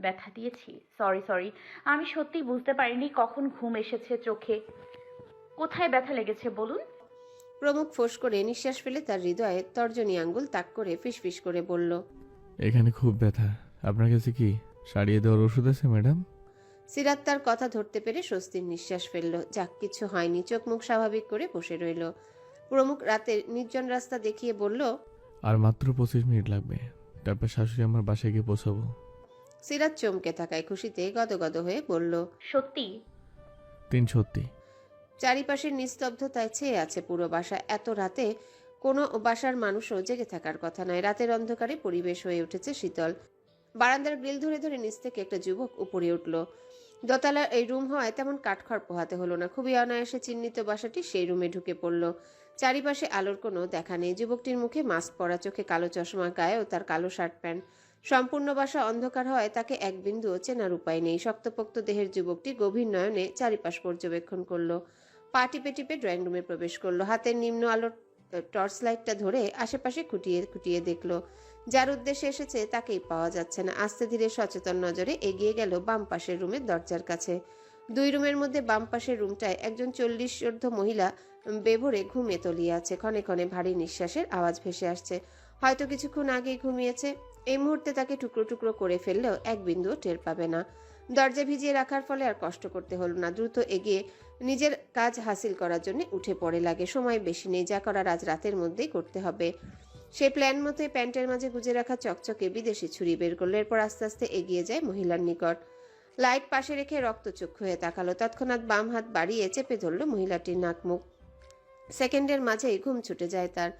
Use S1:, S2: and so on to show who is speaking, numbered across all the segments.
S1: ব্যথা দিয়েছি। Sorry sorry আমি সত্যি বুঝতে পারিনি কখন ঘুম এসেছে চোখে। কোথায় ব্যথা লেগেছে বলুন?
S2: প্রমুখ ফোঁস করে নিঃশ্বাস ফেলে তার হৃদয়ে তর্জনী আঙ্গুল তাক করে ফিসফিস করে বলল
S3: এখানে খুব ব্যথা। আপনার কাছে কি সারিয়ে দেওয়ার ওষুধ আছে ম্যাডাম?
S2: সিরাত তার কথা ধরতে পেরে স্বস্তির নিঃশ্বাস ফেলল। যাক কিছু হয়নি। চোখ মুখ স্বাভাবিক করে বসে রইল। প্রমুখ রাতে নির্জন রাস্তা দেখিয়ে বলল
S3: আর মাত্র পঁচিশ মিনিট লাগবে। তারপর শাশুড়ি আমার বাসায় গিয়ে পৌঁছাবো।
S2: সিরাত চমকে থাকায় খুশিতে গদগদ হয়ে বলল
S1: সত্যি?
S3: তিন সত্যি।
S2: চারিপাশের নিস্তব্ধতায় ছেয়ে আছে পুরো বাসা। এত রাতে কোনো বাসার মানুষও জেগে থাকার কথা নয়। রাতের অন্ধকারে পরিবেশ হয়ে উঠেছে শীতল। বারান্দার গ্রিল ধরে ধরে নিচ থেকে একটা যুবক উপরে উঠল। দোতলার এই রুম হওয়ায় তেমন কাঠখড় পোহাতে হলো না। খুবই অনায়াসে চিহ্নিত বাসাটি সেই রুমে ঢুকে পড়ল। চারিপাশে আলোর কোনো দেখা নেই। যুবকটির মুখে মাস্ক পরা চোখে কালো চশমা গায়ে ও তার কালো শার্ট প্যান্ট। সম্পূর্ণ বাসা অন্ধকার হওয়ায় তাকে এক বিন্দুও চেনার উপায় নেই। শক্তপোক্ত দেহের যুবকটি গভীর নয়নে চারিপাশ পর্যবেক্ষণ করল। পা টিপে টিপে ড্রয়িং রুমে প্রবেশ করল। হাতের নিম্ন আলোর টর্চ লাইটটা ধরে আশেপাশে খুঁটিয়ে খুঁটিয়ে দেখল। যার উদ্দেশ্যে এসেছে তাকেই পাওয়া যাচ্ছে না। আস্তে ধীরে সচেতন নজরে এগিয়ে গেল বাম পাশের রুমের দরজার কাছে। দুই রুমের মধ্যে বাম পাশের রুমটায় একজন চল্লিশ ঊর্ধ্ব মহিলা বেভরে ঘুমিয়ে তলিয়ে আছে। ক্ষণে ক্ষণে ভারী নিঃশ্বাসের আওয়াজ ভেসে আসছে। হয়তো কিছুক্ষণ আগেই ঘুমিয়েছে। এই মুহূর্তে তাকে টুকরো টুকরো করে ফেললেও এক বিন্দুও টের পাবে না। দরজা ভিজিয়ে রাখার ফলে আর কষ্ট করতে হলো না। দ্রুত এগিয়ে নিজের কাজ হাসিল করার জন্য উঠে পড়ে লাগে। সময় বেশি নেই, যা করার আজ রাতের মধ্যেই করতে হবে। সে প্ল্যান মতে প্যান্টের মাঝে গুজে রাখা চকচকে বিদেশি ছুরি বের করল। এরপর আস্তে আস্তে এগিয়ে যায় মহিলার নিকট। লাইট পাশে রেখে রক্তচক্ষু হয়ে তাকালো। তৎক্ষণাৎ বাম হাত বাড়িয়ে চেপে ধরলো মহিলাটির নাক মুখ। সেকেন্ডের মাঝেই ঘুম ছুটে যায় তার।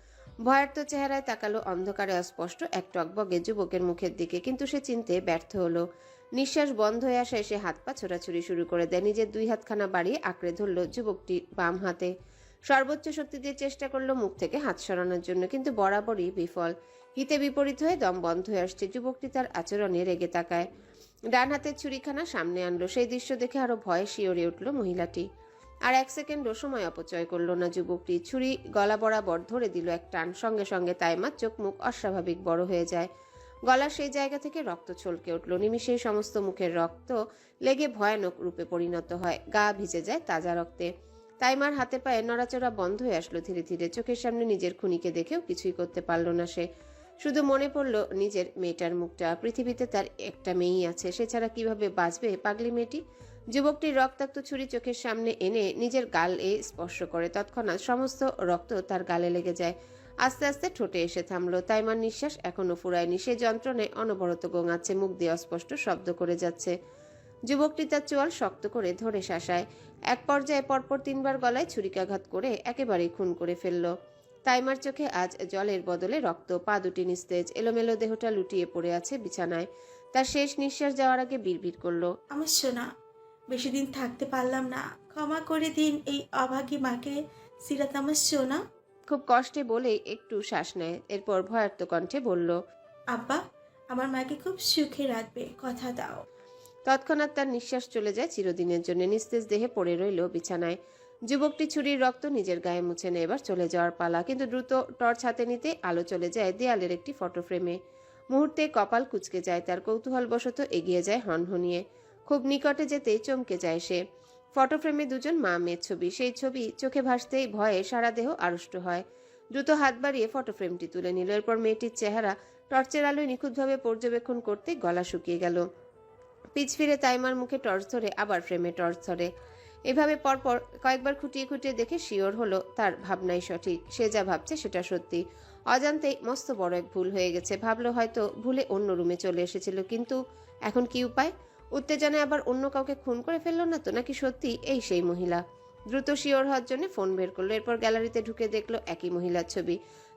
S2: ভয়ার্ত চেহারায় তাকালো অন্ধকারে অস্পষ্ট এক টকবগে যুবকের মুখের দিকে, কিন্তু সে চিনতে ব্যর্থ হলো। নিঃশ্বাস বন্ধ হয়ে আসায় সে হাত পা ছোড়াছুড়ি শুরু করে দেয়। নিজের দুই হাতখানা বাড়িয়ে আঁকড়ে ধরলো যুবকটি বাম হাতে। সর্বোচ্চ শক্তি দিয়ে চেষ্টা করল মুখ থেকে হাত সরানোর জন্য, কিন্তু বরাবরই বিফল। হিতে বিপরীত হয়ে দম বন্ধ হয়ে আসছে। যুবকটি তার আচরণে রেগে তাকায়। ডান হাতের ছুরিখানা সামনে আনলো। সেই দৃশ্য দেখে আরও ভয়ে শিওরে উঠল মহিলাটি। আর এক সেকেন্ডও সময় অপচয় করল না যুবকটি। ছুরি গলা বরাবর ধরে দিল এক টান। সঙ্গে সঙ্গে তাইমার চোখ মুখ অস্বাভাবিক বড় হয়ে যায়। গলার সেই জায়গা থেকে রক্ত ছলকে উঠল। নিমিষেই সমস্ত মুখের রক্ত লেগে ভয়ানক রূপে পরিণত হয়। গা ভিজে যায় তাজা রক্তে। তাইমার হাতে পায়ে নড়াচড়া বন্ধ হয়ে আসলো ধীরে ধীরে। চোখের সামনে নিজের খুনিকে দেখেও কিছুই করতে পারল না সে। শুধু মনে পড়ল নিজের মেয়েটার মুখটা। পৃথিবীতে তার একটা মেয়েই আছে। সে ছাড়া কীভাবে বাঁচবে পাগলি মেয়েটি? যুবকটির রক্তাক্ত ছুরি চোখের সামনে এনে নিজের গাল এ স্পর্শ করে। তৎক্ষণাৎ সমস্ত রক্ত তার গালে লেগে যায়। আস্তে আস্তে ঠোঁটে এসে থামলো। তাইমার নিঃশ্বাস এখনও ফুরায়নি। সে যন্ত্রণায় অনবরত গোঙাচ্ছে। মুখ দিয়ে অস্পষ্ট শব্দ করে যাচ্ছে। যুবকটি তার চোয়াল শক্ত করে ধরে শাসায়। এক পর্যায়ে পরপর তিনবার গলায় ছুরিকাঘাত করে একেবারেই খুন করে ফেলল। তাইমার চোখে আজ জলের বদলে রক্ত পা দুটি নিস্তেজ এলোমেলো দেহটা লুটিয়ে পড়ে আছে বিছানায়। তার শেষ নিঃশ্বাস যাওয়ার আগে বিড়বিড় করল।
S4: আমার সোনা বেশি দিন থাকতে পারলাম না। ক্ষমা করে দিন এই অভাগী মাকে। সিরাত আমার সোনা।
S2: খুব কষ্টে বলে একটু শ্বাস নেয়। এরপর ভয়ার্ত কণ্ঠে বলল
S4: আব্বা আমার মাকে খুব সুখে রাখবে। কথা দাও।
S2: তৎক্ষণাৎ তার নিঃশ্বাস চলে যায় চিরদিনের জন্য। নিস্তেজ দেহে পড়ে রইল বিছানায়। যুবকটি ছুরির রক্ত নিজের গায়ে মুছে নেয় এবার চলে যাওয়ার পালা, কিন্তু দ্রুত টর্চ হাতে নিতে আলো চলে যায় দেয়ালের একটি ফটো ফ্রেমে। মুহূর্তে কপাল কুচকে যায়, তার কৌতূহলবশত এগিয়ে যায় হনহনিয়ে। খুব নিকটে যেতেই চমকে যায় সে। ফটো ফ্রেমে দুজন মা মেয়ের ছবি, সেই ছবি চোখে ভাসতেই ভয়ে সারা দেহ আড়ষ্ট হয়। দ্রুত হাত বাড়িয়ে ফটো ফ্রেমটি তুলে নিল, এরপর মেয়েটির চেহারা টর্চের আলোয় নিখুঁতভাবে পর্যবেক্ষণ করতে গলা শুকিয়ে গেল। পিছ ফিরে তাইমার মুখে টর্চ ধরে আবার ফ্রেমে টর্চ ধরে। এভাবে পরপর কয়েকবার খুঁটিয়ে খুঁটিয়ে দেখে শিওর হলো তার ভাবনাই সঠিক। সে যা ভাবছে সেটা সত্যি। অজান্তেই মস্ত বড় এক ভুল হয়ে গেছে। ভাবলো হয়তো ভুলে অন্য রুমে চলে এসেছিল, কিন্তু এখন কি উপায়? উত্তেজনায় আবার অন্য কাউকে খুন করে ফেলল না তো? নাকি সত্যি এই সেই মহিলা? দ্রুত শিওর হওয়ার জন্য ফোন বের করল, এরপর গ্যালারিতে ঢুকে দেখল একই মহিলার ছবি।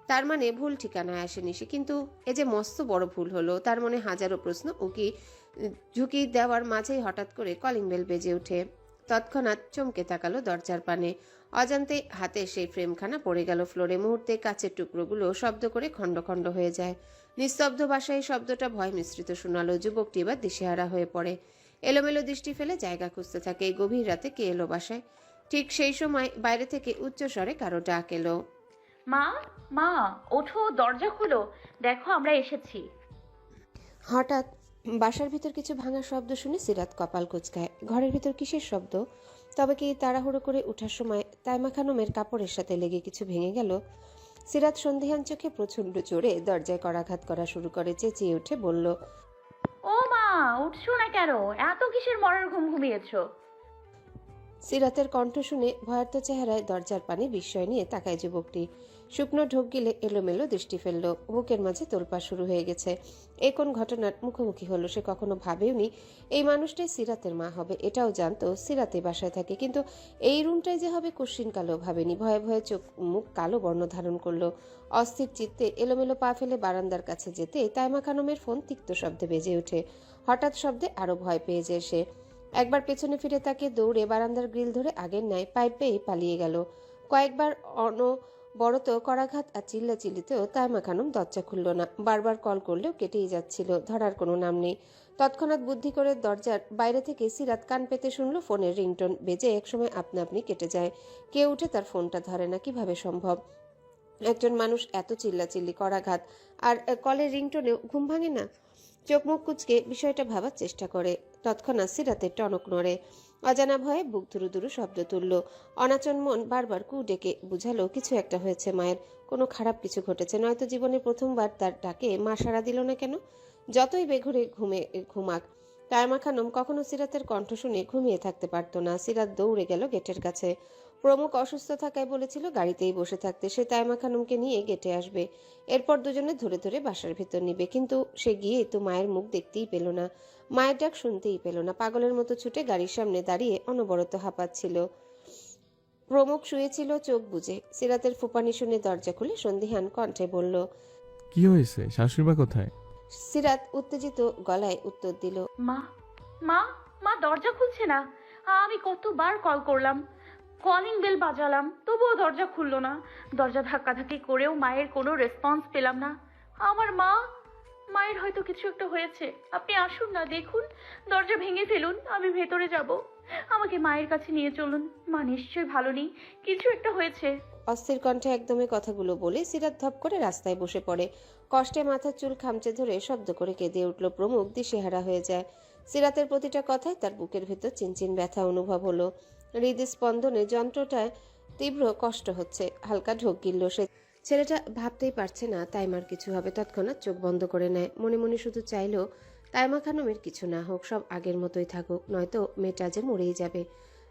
S2: তার মানে ভুল ঠিকানায় আসেনি সে, কিন্তু এ যে মস্ত বড় ভুল হলো, তার মনে হাজারো প্রশ্ন উকি ঝুঁকি দেওয়ার মাঝেই হঠাৎ করে কলিং বেল বেজে ওঠে। তৎক্ষণাৎ চমকে তাকালো দরজার পানে। অজান্তে হাতে সেই ফ্রেমখানা পড়ে গেল ফ্লোরে। মুহূর্তে কাচের টুকরোগুলো শব্দ করে খণ্ড খণ্ড হয়ে যায়। নিস্তব্ধ ভাষায় শব্দটা ভয় মিশ্রিত শোনালো। যুবকটি এবার দিশেহারা হয়ে পড়ে। এলোমেলো দৃষ্টি ফেলে জায়গা খুঁজতে থাকে। এই গভীর রাতে কে এলো বাসায়? ঠিক সেই সময় বাইরে থেকে উচ্চস্বরে কারও ডাক এলো।
S1: মা মা ওঠো দরজা খোলো। দেখো আমরা এসেছি।
S2: হঠাৎ বাসার ভিতর কিছু ভাঙা শব্দ শুনে সিরাত কপাল কুচকায়। ঘরের ভিতর কিসের শব্দ? তবে কি তাড়াহুড়ো করে ওঠার সময় তাইমা খানমের কাপড়ের সাথে লেগে কিছু ভেঙে গেল? সিরাত সন্ধিহান চোখে প্রচণ্ড জোরে দরজায় করাঘাত করা শুরু করে চেঁচিয়ে উঠে বলল
S1: ও মা উঠছো না কেন? এত কিসের মরার ঘুম ঘুমিয়েছো?
S2: সিরাতের কণ্ঠ শুনে ভয়ার্ত চেহারায় দরজার পানে বিস্ময় নিয়ে তাকায় যুবকটি। শুকনো ঢোক গিলে এলোমেলো দৃষ্টি ফেলল। বুকের মাঝে তোলপা শুরু হয়ে গেছে। এ কোন ঘটনার মুখোমুখি হলো সে কখনো ভাবেওনি। এই মানুষটাই সিরাতের মা হবে, এটাও জানতো, সিরাতে বাসায় থাকে। কিন্তু এই রুমটাই যে হবে কশ্চিন কালো ভাবেনি। ভয়ে ভয়ে চোখ মুখ কালো বর্ণ ধারণ করল। অস্থির চিত্তে এলোমেলো পা ফেলে বারান্দার কাছে যেতে তাইমা খানমের ফোন তিক্ত শব্দে বেজে ওঠে। হঠাৎ শব্দে আরও ভয় পেয়ে যায় সে। একবার পেছনে ফিরে তাকে দৌড়ে বারান্দার গ্রিল ধরে আগের ন্যায় পাইপ পেয়ে পালিয়ে গেল। কয়েকবার অন বড়ত করাঘাত আর চিল্লাচিল্লিতেও তাইমা খানম দরজা খুলল না। বারবার কল করলেও কেটেই যাচ্ছিল, ধরার কোনো নাম নেই। তৎক্ষণাৎ বুদ্ধি করে দরজার বাইরে থেকে সিরাত কান পেতে শুনলো ফোনের রিংটোন। বেজে একসময় আপনা আপনি কেটে যায়। কেউ উঠে তার ফোনটা ধরে না, কীভাবে সম্ভব? একজন মানুষ এত চিল্লাচিল্লি করাঘাত আর কলের রিংটোনেও ঘুম ভাঙে না? চোখ মুখ কুচকে বিষয়টা ভাবার চেষ্টা করে। তৎক্ষণাৎ সিরাতের টনক নড়ে। অজানা ভয়ে বুক ধুরু ধুরু শব্দ তুলল। অনাচন মন বারবার কু ডেকে বুঝালো, কিছু একটা হয়েছে মায়ের। কোনো খারাপ কিছু ঘটেছে? নয়তো জীবনে প্রথমবার তার ডাকে মা সাড়া দিল না কেন? যতই বেঘুরে ঘুমে, ঘুমাক। তাইমা খানম কখনো সিরাতের কণ্ঠ শুনে ঘুমিয়ে থাকতে পারতো না। সিরাত দৌড়ে গেল গেটের কাছে। প্রমুখ অসুস্থ থাকায় বলেছিল গাড়িতেই বসে থাকতে সে তাইমা খানমকে নিয়ে গেটে আসবে। এরপর দুজনে ধরে ধরে বাসার ভেতর নিবে। কিন্তু সে গিয়ে তো মায়ের মুখ দেখতেই পেল না। মায়ের ডাক শুনতেই পেল না। পাগলের মতো ছুটে গাড়ির সামনে দাঁড়িয়ে অনবরত হাঁপাচ্ছিল। প্রমুখ শুয়েছিল চোখ বুজে। সিরাতের ফুপানি শুনে দরজা খুলে সন্ধিহান কণ্ঠে বলল
S3: কি হয়েছে? শাশুড়ি মা কোথায়?
S2: সিরাত উত্তেজিত গলায় উত্তর দিল
S1: মা মা মা দরজা খুলছে না। আমি কতবার কল করলাম। কলিং বেল বাজালাম, তবুও দরজা খুললো না। দরজা ধাক্কাধাক্কি করেও মায়ের কোনো রেসপন্স পেলাম না। আমার মা? মায়ের হয়তো কিছু একটা হয়েছে। আপনি আসুন না, দেখুন। দরজা ভেঙে ফেলুন, আমি ভেতরে যাব। আমাকে মায়ের কাছে নিয়ে চলুন। মা নিশ্চয়ই ভালো নেই, কিছু একটা হয়েছে।
S2: অস্থির কণ্ঠে একদমই কথাগুলো বলে সিরাত ধপ করে রাস্তায় বসে পড়ে। কষ্টে মাথার চুল খামচে ধরে শব্দ করে কেঁদে উঠল প্রমুখ, দিশেহারা হয়ে যায়। সিরাতের প্রতিটা কথায় তার বুকের ভেতর চিনচিন ব্যথা অনুভব হলো। হৃদস্পন্দনে যন্ত্রটায় তীব্র কষ্ট হচ্ছে। হালকা ঢোক গিলল সে। ছেলেটা ভাবতেই পারছে না তাইমার কিছু হবে। তৎক্ষণাৎ চোখ বন্ধ করে নেয়। মনে মনে শুধু চাইলো তাইমা খানমের কিছু না হোক, সব আগের মতোই থাকুক, নয়তো মেয়েটা যে মরেই যাবে।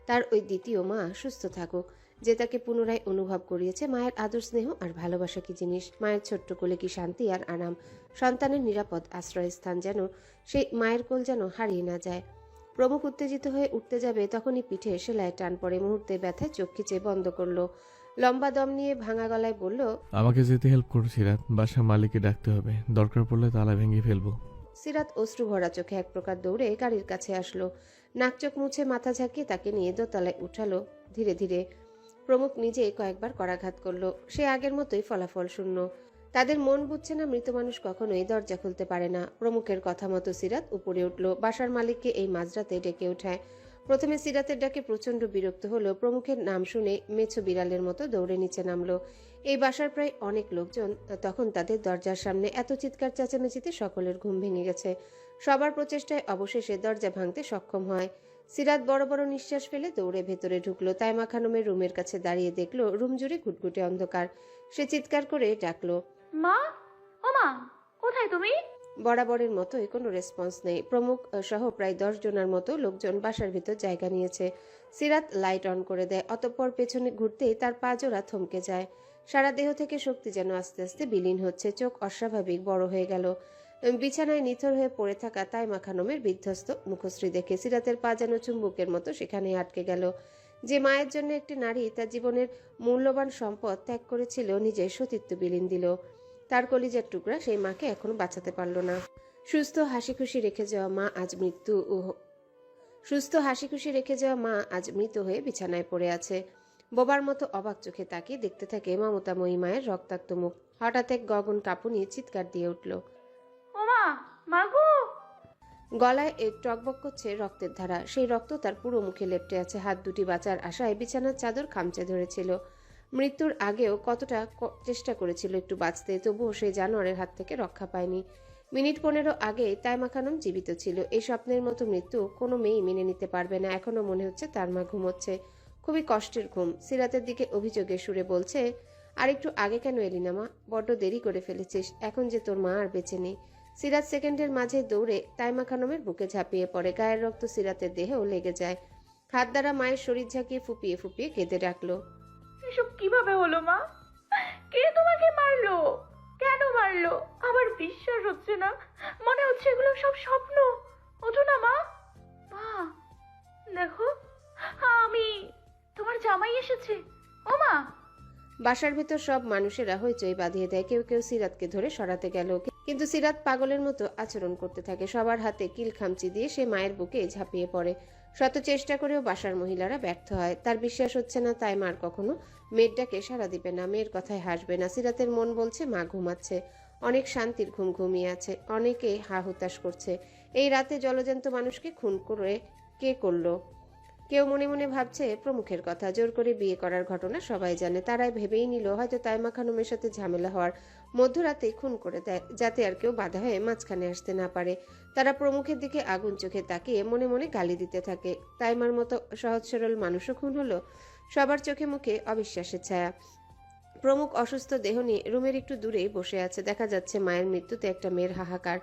S2: তার ওই দ্বিতীয় মা সুস্থ থাকুক, যে তাকে পুনরায় অনুভব করিয়েছে। মায়ের আদর স্নেহ আর ভালোবাসা কি জিনিস? মায়ের ছোট্ট কোলে কি শান্তি আর আরাম? সন্তানের নিরাপদ আশ্রয়স্থান যেন সেই মায়ের কোল যেন হারিয়ে না যায়। প্রমুখ উত্তেজিত হয়ে উঠতে যাবে তখনই পিঠে সেলায় টান পড়ে। মুহূর্তে ব্যথায় চোখ খিচে বন্ধ করল। লম্বা দম নিয়ে ভাঙা গলায় বলল
S3: আমাকে যেতে হেল্প করছি রাত বাসার মালিককে ডাকতে হবে। দরকার পড়লে তালা ভেঙে ফেলব।
S2: সিরাত অশ্রু ভরা চোখে এক প্রকার দৌড়ে গাড়ির কাছে আসলো। নাক চোখ মুছে মাথা ঝাঁকিয়ে তাকে নিয়ে দোতলায় উঠালো ধীরে ধীরে। প্রমুখ নিজে কয়েকবার করাঘাত করল। সে আগের মতোই ফলাফল শূন্য। তাদের মন বুঝছে না মৃত মানুষ কখনোই দরজা খুলতে পারে না। প্রমুখের কথা মতো সিরাত উপরে উঠল। বাসার মালিককে এই মাঝরাতে ডেকে ওঠায়। প্রথমে সিরাতের ডাকে প্রচণ্ড বিরক্ত হলো। প্রমুখের নাম শুনে মেছো বিড়ালের মতো দৌড়ে নিচে নামলো। এই বাসার প্রায় অনেক লোকজন, তখন তাদের দরজার সামনে এত চিৎকার চেঁচামেচিতে সকলের ঘুম ভেঙে গেছে। সবার প্রচেষ্টায় অবশেষে দরজা ভাঙতে সক্ষম হয়। সিরাত বড় বড় নিঃশ্বাস ফেলে দৌড়ে ভেতরে ঢুকলো। তাইমা খানমের রুমের কাছে দাঁড়িয়ে দেখল, রুম জুড়ে ঘুটঘুটে অন্ধকার। সে চিৎকার করে ডাকলো
S1: মা? ও কোথায় তুমি?
S2: বরাবরের মতোই কোনো রেসপন্স নেই। প্রমুখ সহ প্রায় দশ জনের মতো লোকজন বাসার ভিতর জায়গা নিয়েছে। সিরাত লাইট অন করে দেয়, অতঃপর পেছনে ঘুরতেই তার পা জোড়া থমকে যায়। সারা দেহ থেকে শক্তি যেন আস্তে আস্তে বিলীন হচ্ছে, চোখ অস্বাভাবিক বড় হয়ে গেল। বিছানায় নিথর হয়ে পড়ে থাকা তাইমা খানমের বিধ্বস্ত মুখশ্রী দেখে সিরাতের পা যেন চুম্বুকের মতো সেখানে আটকে গেল। যে মায়ের জন্য একটি নারী তার জীবনের মূল্যবান সম্পদ ত্যাগ করেছিল, নিজের সতীত্ব বিলীন দিল। তার কলিজার টুকরা সেই মাকে এখনও বাঁচাতে পারল না। সুস্থ হাসি খুশি রেখে যাওয়া মা আজ মৃত্যু ও- সুস্থ হাসি খুশি রেখে যাওয়া মা আজ মৃত হয়ে বিছানায় পড়ে আছে। বোবার মতো অবাক চোখে তাকিয়ে দেখতে থাকে মমতাময়ী মায়ের রক্তাক্ত মুখ। হঠাৎ এক গগন কাঁপুনি চিৎকার দিয়ে উঠল
S1: ও মা মাগো
S2: গলায় এ টকবক করছে রক্তের ধারা। সেই রক্ত তার পুরো মুখে লেপটে আছে। হাত দুটি বাঁচার আশায় বিছানার চাদর খামচে ধরেছিল। মৃত্যুর আগেও কতটা চেষ্টা করেছিল একটু বাঁচতে, তবুও সেই জানোয়ারের হাত থেকে রক্ষা পায়নি। মিনিট পনেরো আগে তাইমা খানম জীবিত ছিল। এই স্বপ্নের মতো মৃত্যু কোনো মেয়েই মেনে নিতে পারবে না। এখনও মনে হচ্ছে তার মা ঘুমোচ্ছে। খুবই কষ্টের ঘুম। সিরাতের দিকে অভিযোগের সুরে বলছে আর একটু আগে কেন এলি না মা? বড্ড দেরি করে ফেলেছিস। এখন যে তোর মা আর বেঁচে নেই। সিরাত সেকেন্ডের মাঝে দৌড়ে তাইমা খানমের বুকে ঝাঁপিয়ে পড়ে। গায়ের রক্ত সিরাতের দেহেও লেগে যায়। হাত দ্বারা মায়ের শরীর ঝাঁকিয়ে ফুপিয়ে ফুপিয়ে কেঁদে ডাকলো
S1: এসব কীভাবে হলো, মা? কে তোমাকে মারলো? কেন মারলো? আমার বিশ্বাস হচ্ছে না। মনে হচ্ছে এগুলো সব স্বপ্ন। ওঠো না, মা? মা, দেখো, আমি, তোমার জামাই এসেছে। ও, মা!
S2: বাসার ভেতর সব মানুষেরা হইচই বাঁধিয়ে দেয়। কেউ কেউ সিরাতকে ধরে সরাতে গেল। কিন্তু সিরাত পাগলের মতো আচরণ করতে থাকে। সবার হাতে কিল খামচি দিয়ে সে মায়ের বুকে ঝাঁপিয়ে পড়ে। শত চেষ্টা করেও বাসার মহিলারা ব্যর্থ হয়। তার বিশ্বাস হচ্ছে না, তাই মার কখনো মেয়ের ডাকে সাড়া দিবে না। মেয়ের কথায় হাসবে না। সিরাতের মন বলছে, মা ঘুমাচ্ছে। অনেক শান্তির ঘুম ঘুমিয়ে আছে। অনেকে হা হুতাশ করছে। এই রাতে জলজন্ত মানুষকে খুন করে কে করল? কেউ মনে মনে ভাবছে, প্রমুখের কথা। জোর করে বিয়ে করার ঘটনা সবাই জানে। তারাই ভেবেই নিল, হয়তো তাইমা খানমের সাথে ঝামেলা হওয়ার মধ্যরাতেই খুন করে দেয়, যাতে আর কেউ বাধা হয়ে মাঝখানে আসতে না পারে। তারা প্রমুখের দিকে আগুন চোখে তাকিয়ে মনে মনে গালি দিতে থাকে। তাইমার মতো সহজ সরল মানুষও খুন হলো। সবার চোখে মুখে অবিশ্বাসের ছায়া। প্রমুখ অসুস্থ দেহ নিয়ে রুমের একটু দূরেই বসে আছে। দেখা যাচ্ছে মায়ের মৃত্যুতে একটা মেয়ের হাহাকার।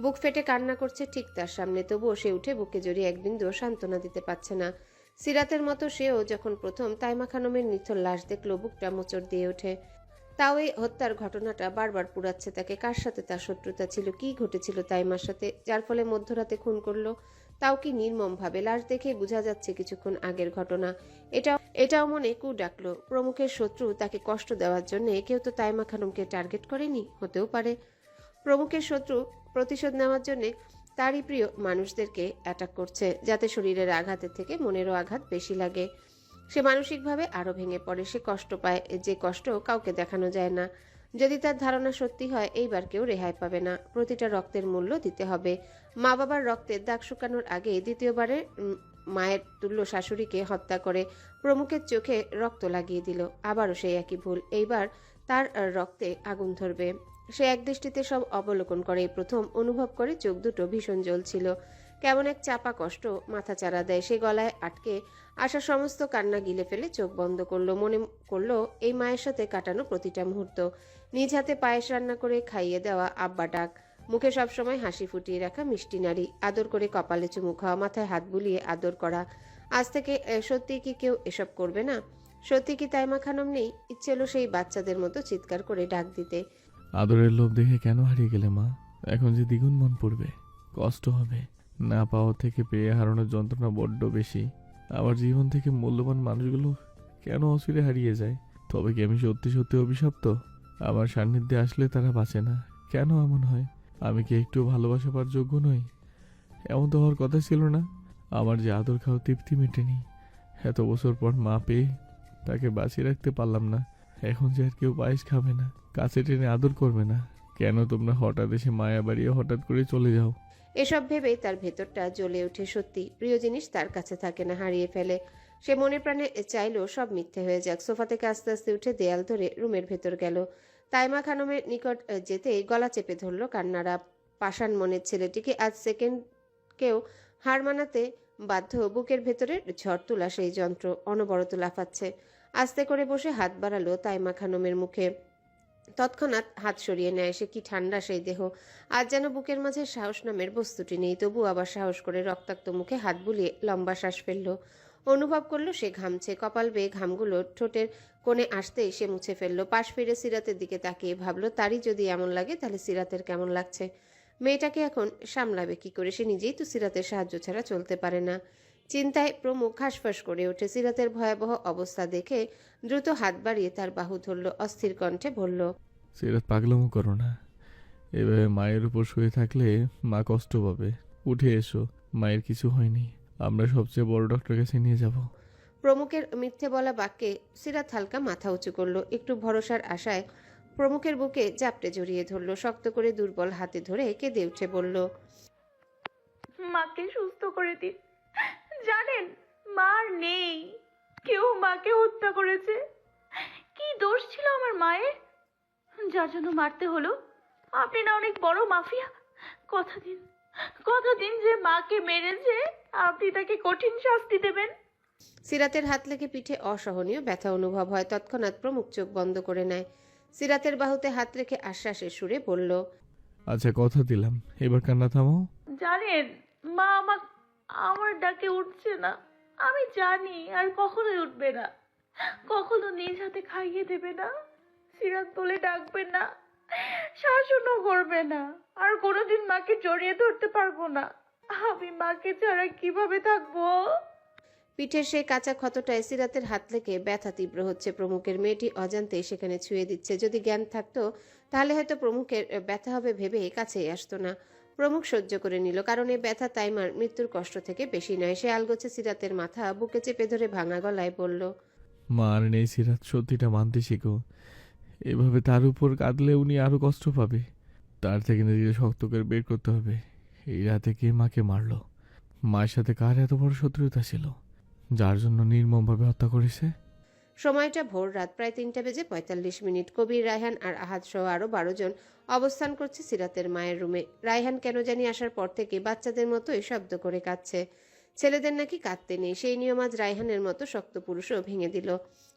S2: বুক ফেটে কান্না করছে ঠিক তার সামনে। তবুও সে উঠে বুকে জড়িয়ে এক বিন্দু সান্ত্বনা দিতে পারছে না। সিরাতের মতো সেও যখন প্রথম তাইমা খানমের নিথর লাশ দেখল, বুকটা মোচড় দিয়ে ওঠে। তাও এই হত্যার ঘটনাটা বারবার পুরাচ্ছে তাকে। কার সাথে তার শত্রুতা ছিল? কি ঘটেছিল তাইমার সাথে? যার ফলে মধ্যরাতে খুন করল তাও কি নির্মম ভাবে লাশ দেখে বোঝা যাচ্ছে কিছুক্ষণ আগের ঘটনা। এটা এটাও মনে কু ডাকলো। প্রমুখের শত্রু তাকে কষ্ট দেওয়ার জন্য কেউ তো তাইমা খানমকে টার্গেট করেনি, হতেও পারে। প্রমুখের শত্রু প্রতিশোধ নেওয়ার জন্য তারই প্রিয় মানুষদেরকে অ্যাটাক করছে, যাতে শরীরের আঘাতের থেকে মনেরও আঘাত বেশি লাগে। সে মানসিকভাবে আরও ভেঙে পড়ে। সে কষ্ট পায়, যে কষ্ট কাউকে দেখানো যায় না। যদি তার ধারণা সত্যি হয়, এইবার কেউ রেহাই পাবে না। প্রতিটা রক্তের মূল্য দিতে হবে। মা বাবার রক্তের দাগ শুকানোর আগে দ্বিতীয়বারে মায়ের তুল্য শাশুড়িকে হত্যা করে প্রমুখের চোখে রক্ত লাগিয়ে দিল। আবারও সেই একই ভুল। এইবার তার রক্তে আগুন ধরবে। সে একদৃষ্টিতে সব অবলোকন করে। প্রথম অনুভব করে চোখ দুটো ভীষণ জ্বলছিল। কেমন এক চাপা কষ্ট মাথা চারা দেয় সে গলায় আটকে আসা সমস্ত কান্না গিলে ফেলে চোখ বন্ধ করল, মনে করল এই মায়ের সাথে কাটানো প্রতিটা মুহূর্ত। নিজ হাতে পায়েস রান্না করে খাইয়ে দেওয়া আব্বা ডাক। মুখে সবসময় হাসি ফুটিয়ে রাখা মিষ্টি নারী আদর করে কপালে চুমু খাওয়া, মাথায় হাত বুলিয়ে আদর করা। আজ থেকে সত্যি কি কেউ এসব করবে না? সত্যি কি তাইমা খানম নেই? ইচ্ছে হলো সেই বাচ্চাদের মতো চিৎকার করে ডাক দিতে।
S3: আদরের লোভ দেখে কেন হারিয়ে গেলে মা? এখন যে দ্বিগুণ মন পড়বে, কষ্ট হবে। না পাওয়া থেকে পেয়ে হারানোর যন্ত্রণা বড্ড বেশি। আমার জীবন থেকে মূল্যবান মানুষগুলো কেন অচিরে হারিয়ে যায়? তবে কি আমি সত্যি সত্যি অভিশপ্ত? আমার সান্নিধ্যে আসলে তারা বাঁচে না। কেন এমন হয়? আমি কি একটু ভালোবাসা পাওয়ার যোগ্য নই? এমন তো হওয়ার কথা ছিল না। আমার যে আদর খাওয়া তৃপ্তি মেটেনি। এত বছর পর মা পেয়ে তাকে বাঁচিয়ে রাখতে পারলাম না। এখন যে আর কেউ পায়েস খাবে না, কাছে টেনে আদর করবে না। কেন তোমরা হঠাৎ এসে মায়া বাড়িয়ে হঠাৎ করে চলে যাও?
S2: এসব ভেবেই তার ভেতরটা জ্বলে ওঠে সত্যি। প্রিয় জিনিস তার কাছে থাকে না, হারিয়ে ফেলে। সে মনে প্রাণে চাইলো সব মিথ্যে হয়ে যাক। সোফা থেকে আস্তে আস্তে উঠে দেয়াল ধরে রুমের ভেতর গেল। তাইমা খানমের নিকট যেতেই গলা চেপে ধরলো কান্নারা। পাষাণ মনের ছেলেটিকে আজ সেকেন্ডকেও হার মানাতে বাধ্য বুকের ভেতরে ঝড় তোলা সেই যন্ত্র অনবরত লাফাচ্ছে। আস্তে করে বসে হাত বাড়ালো তাইমা খানমের মুখে। তৎক্ষণাৎ হাত সরিয়ে নেয়। সে কি ঠান্ডা সেই দেহ? আজ যেন বুকের মাঝে সাহস নামের বস্তুটি নেই, তবু আবার সাহস করে রক্তাক্ত মুখে হাত বুলিয়ে লম্বা শ্বাস ফেলল। অনুভব করল সে ঘামছে। কপাল বেয়ে ঘামগুলো ঠোঁটের কোণে আসতেই সে মুছে ফেলল। পাশ ফিরে সিরাতের দিকে তাকিয়ে ভাবলো, তারই যদি এমন লাগে তাহলে সিরাতের কেমন লাগছে? মেয়েটাকে এখন সামলাবে কি করে? সে নিজেই তো সিরাতের সাহায্য ছাড়া চলতে পারে না। চিন্তায় প্রমুখ হাসফাস করে ওঠে সিরাতের ভয়াবহ অবস্থা দেখে দ্রুত হাত বাড়িয়ে তার বাহু ধরল অস্থির কণ্ঠে বলল
S3: সিরাত পাগলামো করো না। এভাবে মায়ের উপর শুয়ে থাকলে মা কষ্ট পাবে। উঠে এসো মায়ের কিছু হয়নি। আমরা সবচেয়ে বড় ডক্টর কাছে নিয়ে যাব।
S2: প্রমুখের মিথ্যে বলা বাক্যে সিরাত হালকা মাথা উঁচু করল একটু ভরসার আশায় প্রমুখের বুকে জাপটে জড়িয়ে ধরলো শক্ত করে দুর্বল হাতে ধরে কেঁদে উঠে বলল
S1: মাকে সুস্থ করে দিন। জানেন মার নেই। কেউ মাকে হত্যা করেছে। কি দোষ ছিল আমার মায়ের? যার জন্য মারতে হলো। আপনি না অনেক বড় মাফিয়া। কথা দিন কথা দিন যে মাকে মেরেছে আপনি তাকে কঠিন শাস্তি দেবেন।
S2: সিরাতের হাত লেগে পিঠে অসহনীয় ব্যথা অনুভব হয়। তৎক্ষণাৎ প্রমুখ চোখ বন্ধ করে নেয়। সিরাতের বাহুতে হাত রেখে আশ্বাসের সুরে বলল
S3: আচ্ছা কথা দিলাম। এবার কান্না থামাও।
S1: জানেন মা আমার আমার ডাকে উঠছে না। আমি জানি আর কখনোই উঠবে না। কখনো নিজ হাতে খাইয়ে দেবে না, সিরাত বলে ডাকবে না, শাসনও করবে না, আর কোনোদিন মাকে জড়িয়ে ধরতে পারব না। আমি মাকে ছাড়া কীভাবে থাকব?
S2: পিঠের সেই কাঁচা ক্ষতটায় সিরাতের হাত লেগে ব্যথা তীব্র হচ্ছে প্রমুখের। মেয়েটি অজান্তে সেখানে ছুঁয়ে দিচ্ছে। যদি জ্ঞান থাকতো, তাহলে হয়তো প্রমুখের ব্যথা হবে ভেবে কাছেই আসতো না। প্রমুখ সহ্য করে নিল, কারণ এই ব্যথা তাইমার মৃত্যুর কষ্ট থেকে বেশি নয়। সে আলগোছে সিরাতের মাথা বুকে চেপে ধরে ভাঙা গলায় বলল
S3: মা আর নেই সিরাত, সত্যিটা মানতে শিখো। এভাবে তার উপর কাঁদলে উনি আরও কষ্ট পাবে। তার থেকে নিজেকে শক্ত করে বের করতে হবে। এই রাতে কে মাকে মারলো? মায়ের সাথে কার এত বড় শত্রুতা ছিল? যার জন্য নির্মমভাবে হত্যা করেছে?
S2: সময়টা ভোর রাত প্রায় তিনটা বেজে পঁয়তাল্লিশ মিনিট। কবির, রায়হান আর আহাদ সহ আরও বারো জন অবস্থান করছে সিরাতের মায়ের রুমে রায়হান কেন জানি আসার পর থেকে বাচ্চাদের মতো এই শব্দ করে কাঁদছে। ছেলেদের নাকি কাঁদতে নেই। সেই নিয়ম আজ রায়হানের মতো শক্ত পুরুষও ভেঙে দিল।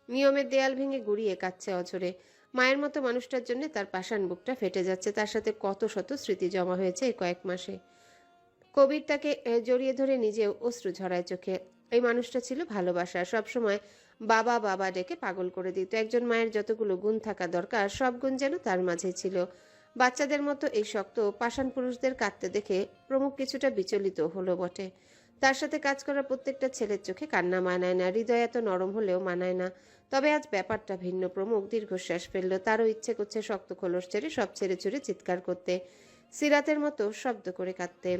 S2: নিয়মের দেয়াল ভেঙে গুড়িয়ে কাঁদছে অঝরে। মায়ের মতো মানুষটার জন্য তার পাষাণ বুকটা ফেটে যাচ্ছে। তার সাথে কত শত স্মৃতি জমা হয়েছে এই কয়েক মাসে। কবির তাকে জড়িয়ে ধরে নিজেও অশ্রু ঝরায় চোখে। এই মানুষটা ছিল ভালোবাসা। সবসময় বাবা বাবা ডেকে পাগল করে দিত। একজন মায়ের যতগুলো গুণ থাকা দরকার, সব গুণ যেন তার মাঝে ছিল। বাচ্চাদের মতো এই শক্ত, পাষাণ পুরুষদের কাঁদতে দেখে প্রমুখ কিছুটা বিচলিত হলো বটে। তার সাথে কাজ করা প্রত্যেকটা ছেলের চোখে কান্না মানায় না, হৃদয় এত নরম হলেও মানায় না। তবে আজ ব্যাপারটা ভিন্ন। প্রমুখ দীর্ঘশ্বাস ফেলল। তারও ইচ্ছে করছে শক্ত খোলস ছেড়ে সব ছেড়ে ছুড়ে চিৎকার করতে। সিরাতের মতো শব্দ করে কাঁদতে।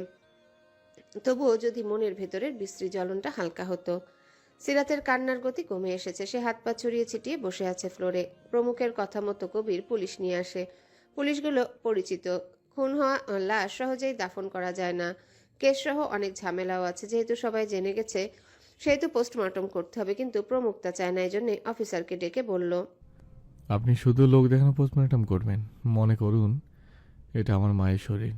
S2: তবুও যদি মনের ভেতরের বিশ্রী জ্বলনটা হালকা হতো। সিরাতের কান্নার গতি কমে এসেছে। সে হাত পা ছড়িয়ে ছিটিয়ে বসে আছে ফ্লোরে। প্রমুখের কথা মতো কবির পুলিশ নিয়ে আসে। পুলিশগুলো পরিচিত। খুন হওয়া লাশ সহজেই দাফন করা যায় না। কেস সহ অনেক ঝামেলাও আছে। যেহেতু সবাই জেনে গেছে, সেহেতু পোস্টমর্টম করতে হবে। কিন্তু প্রমুখ তা চায় না এই জন্যে অফিসারকে ডেকে বলল,
S3: আপনি শুধু লোক দেখানো পোস্টমর্টম করবেন। মনে করুন, এটা আমার মায়ের শরীর।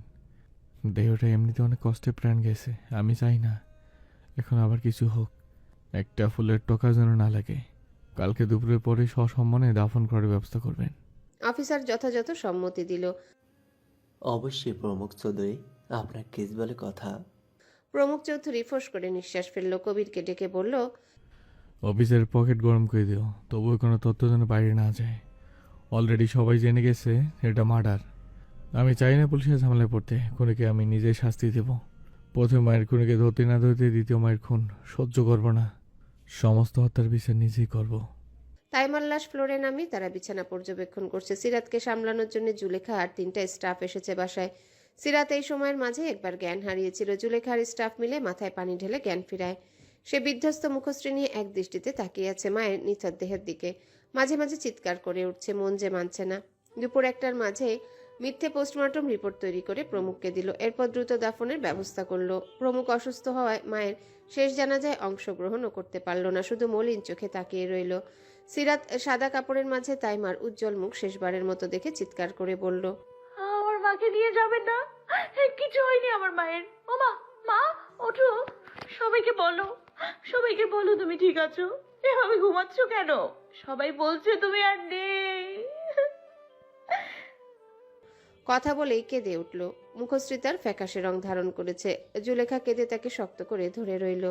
S3: দেহটা এমনিতে অনেক কষ্টে প্রাণ গেছে। আমি চাই না। এখন আবার কিছু হোক। একটা ফুলের টকা যেন না লাগে। কালকে দুপুরের পরে সসম্মানে দাফন করার ব্যবস্থা করবেন।
S2: অফিসার যথাযথ সম্মতি দিল।
S5: অবশ্যই প্রমুখ চৌধুরী আপনার কেস বলে কথা।
S2: প্রমুখ চৌধুরী ফোঁস করে নিঃশ্বাস ফেলল। কবিরকে ডেকে বলল
S3: অফিসের পকেট গরম করে দিও তবুও কোনো তথ্য যেন বাইরে না যায়। অলরেডি সবাই জেনে গেছে এটা মার্ডার। আমি চাই না পুলিশের ঝামেলায় পড়তে খুনিকে আমি নিজেই শাস্তি দেব। প্রথম মায়ের খুনিকে ধরতে না ধরতে দ্বিতীয় মায়ের খুন সহ্য করব না। সমস্ত হত্যার বিচার নিজেই করব।
S2: তাইমার লাশ ফ্লোরে নামিয়ে তারা বিছানা পর্যবেক্ষণ করছে। সিরাতকে সামলানোর জন্য জুলেখা আর তিনটা স্টাফ এসেছে বাসায়। সিরাত এই সময়ের মাঝে একবার জ্ঞান হারিয়েছিল। জুলেখা আর স্টাফ মিলে মাথায় পানি ঢেলে জ্ঞান ফিরায়। সে বিধ্বস্ত মুখশ্রী নিয়ে এক দৃষ্টিতে তাকিয়ে আছে মায়ের নিথর দেহের দিকে। মাঝে মাঝে চিৎকার করে উঠছে, মন যে মানছে না। দুপুর একটার মাঝে মিথ্যে পোস্টমর্টম রিপোর্ট তৈরি করে প্রমুখকে দিল। এরপর দ্রুত দাফনের ব্যবস্থা করল। প্রমুখ অসুস্থ হওয়ায় মায়ের শেষ জানাজায় অংশগ্রহণও করতে পারল না, শুধু মলিন চোখে তাকিয়ে রইল। সিরাত সাদা কাপড়ের মাঝে তাইমার উজ্জ্বল মুখ শেষবারের মতো দেখে চিৎকার করে বলল,
S1: আমার মাকে নিয়ে যাবেন না? কিছু হয়নি আমার মায়ের। ও মা মা, ওঠো। সবাইকে বলো সবাইকে বলো তুমি ঠিক আছো? এভাবে ঘুমাচ্ছ কেন? সবাই বলছে তুমি আর নেই।
S2: কথা বলেই কেঁদে উঠল। মুখশ্রী তার ফ্যাকাশে রং ধারণ করেছে। জুলেখা কেঁদে তাকে শক্ত করে ধরে রইল।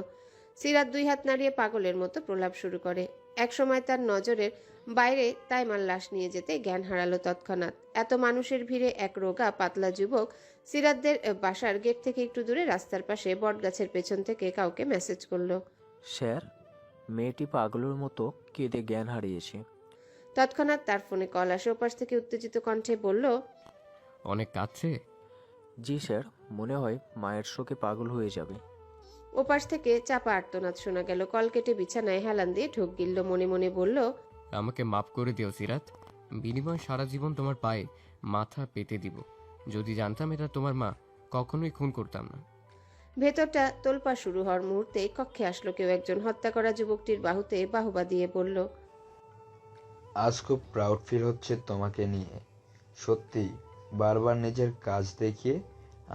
S2: সিরাত দুই হাত নাড়িয়ে পাগলের মতো প্রলাপ শুরু করে। একসময় তার নজরের বাইরে তাইমার লাশ নিয়ে যেতে জ্ঞান হারালো তৎক্ষণাৎ। এত মানুষের ভিড়ে এক রোগা পাতলা যুবক সিরাতদের বাসার গেট থেকে একটু দূরে রাস্তার পাশে বটগাছের পেছন থেকে কাউকে মেসেজ করল।
S6: স্যার মেয়েটি পাগলের মতো কেঁদে জ্ঞান হারিয়েছে।
S2: তৎক্ষণাৎ তার ফোনে কল আসে। ওপাশ থেকে উত্তেজিত কণ্ঠে বলল
S7: অনেক কাঁদছে
S6: জি স্যার। মনে হয় মায়ের শোকে পাগল হয়ে যাবে।
S2: ওপাশ থেকে চাপা আর্তনাদ শোনা গেল। কল কেটে বিছানায় হেলান দিয়ে ঢোক গিলল। মনে মনে বলল
S7: আমাকে মাফ করে দিও সিরাত। বিনিময় সারা জীবন তোমার পায়ে মাথা পেতে দিব। যদি জানতাম এটা তোমার মা কখনোই খুন করতাম না।
S2: ভেতরটা তোলপা শুরু হওয়ার মুহূর্তে কক্ষে আসলো কেউ একজন। হত্যা করা যুবকটির বাহুতে বাহুবা দিয়ে বলল
S8: আজ খুব প্রাউড ফিল হচ্ছে তোমাকে নিয়ে। সত্যি বারবার নিজের কাজ দেখিয়ে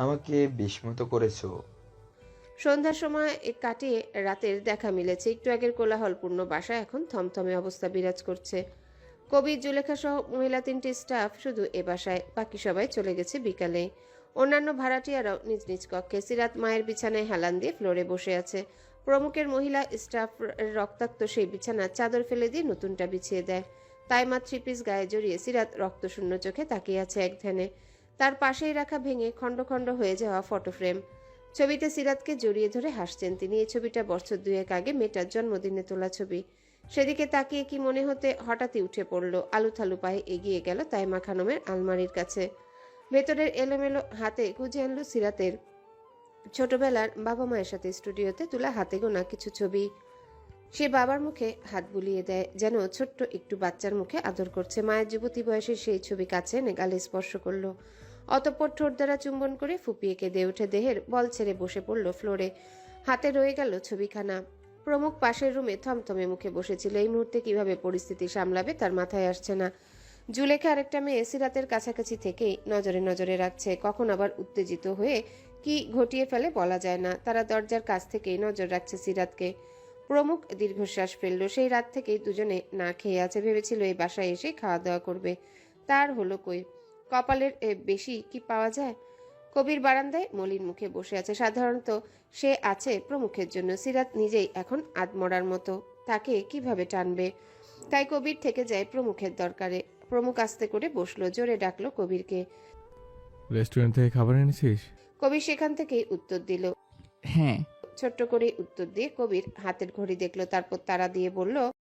S8: আমাকে বিস্মিত করেছ।
S2: সন্ধ্যার সময় কাটিয়ে রাতের দেখা মিলেছে। একটু আগের কোলাহলপূর্ণ বাসা এখন থমথমে অবস্থা বিরাজ করছে। কবির জুলেখা সহ মহিলা তিনটি স্টাফ শুধু এ বাসায়, বাকি সবাই চলে গেছে বিকালে। অন্যান্য ভাড়াটিয়ারাও নিজ নিজ কক্ষে সিরাত মায়ের বিছানায় হেলান দিয়ে ফ্লোরে বসে আছে। প্রমুখের মহিলা স্টাফ রক্তাক্ত সেই বিছানা চাদর ফেলে দিয়ে নতুনটা বিছিয়ে দেয়। তাই মা থ্রি পিস গায়ে জড়িয়ে সিরাত রক্তশূন্য চোখে তাকিয়ে আছে এক ধ্যানে। তার পাশেই রাখা ভেঙে খণ্ড খণ্ড হয়ে যাওয়া ফটো ফ্রেম। ছবিতে সিরাতকে জড়িয়ে ধরে হাসছেন তিনি। এই ছবিটা বছর দুয়েক আগে মেয়েটার জন্মদিনে তোলা ছবি। সেদিকে তাকিয়ে কি মনে হতে হঠাৎই উঠে পড়ল আলুথালু পায়ে এগিয়ে গেল তাইমা খানমের আলমারির কাছে। ভেতরের এলোমেলো হাতে খুঁজে আনলো সিরাতের। ছোটবেলার বাবা মায়ের সাথে স্টুডিওতে তোলা হাতে গোনা কিছু ছবি। সে বাবার মুখে হাত বুলিয়ে দেয়, যেন ছোট্ট একটু বাচ্চার মুখে আদর করছে। মায়ের যুবতী বয়সের সেই ছবি কাছে এনে গালে স্পর্শ করল। অতঃপর ঠোঁট দ্বারা চুম্বন করে ফুপিয়ে কেঁদে উঠে দেহের বল ছেড়ে বসে পড়ল ফ্লোরে। হাতে রয়ে গেল ছবিখানা। প্রমুখ পাশের রুমে থমথমে মুখে বসেছিল। এই মুহূর্তে কীভাবে পরিস্থিতি সামলাবে তার মাথায় আসছে না। জুলেখা আরেকটা মেয়ে সিরাতের কাছাকাছি থেকেই নজরে নজরে রাখছে। কখন আবার উত্তেজিত হয়ে কি ঘটিয়ে ফেলে বলা যায় না। তারা দরজার কাছ থেকেই নজর রাখছে সিরাতকে। প্রমুখ দীর্ঘশ্বাস ফেলল। সেই রাত থেকেই দুজনে না খেয়ে আছে ভেবেছিল এই বাসায় এসে খাওয়া দাওয়া করবে। তার হলো কই? কপালের বেশি কি পাওয়া যায়? কবির বারান্দায় মলিন মুখে বসে আছে। সাধারণত সে আছে প্রমুখের জন্য। সিরাত নিজেই এখন আদমরার মতো। তাকে কীভাবে টানবে? তাই কবির থেকে যায় প্রমুখের দরকারে। প্রমুখ আস্তে করে বসল জোরে ডাকলো কবিরকে।
S3: রেস্টুরেন্ট থেকে খাবার এনেছিস?
S2: কবির সেখান থেকেই উত্তর দিল।
S9: হ্যাঁ
S2: ছোট্ট করে উত্তর দিয়ে কবির হাতের ঘড়ি দেখল তারপর তারা দিয়ে বলল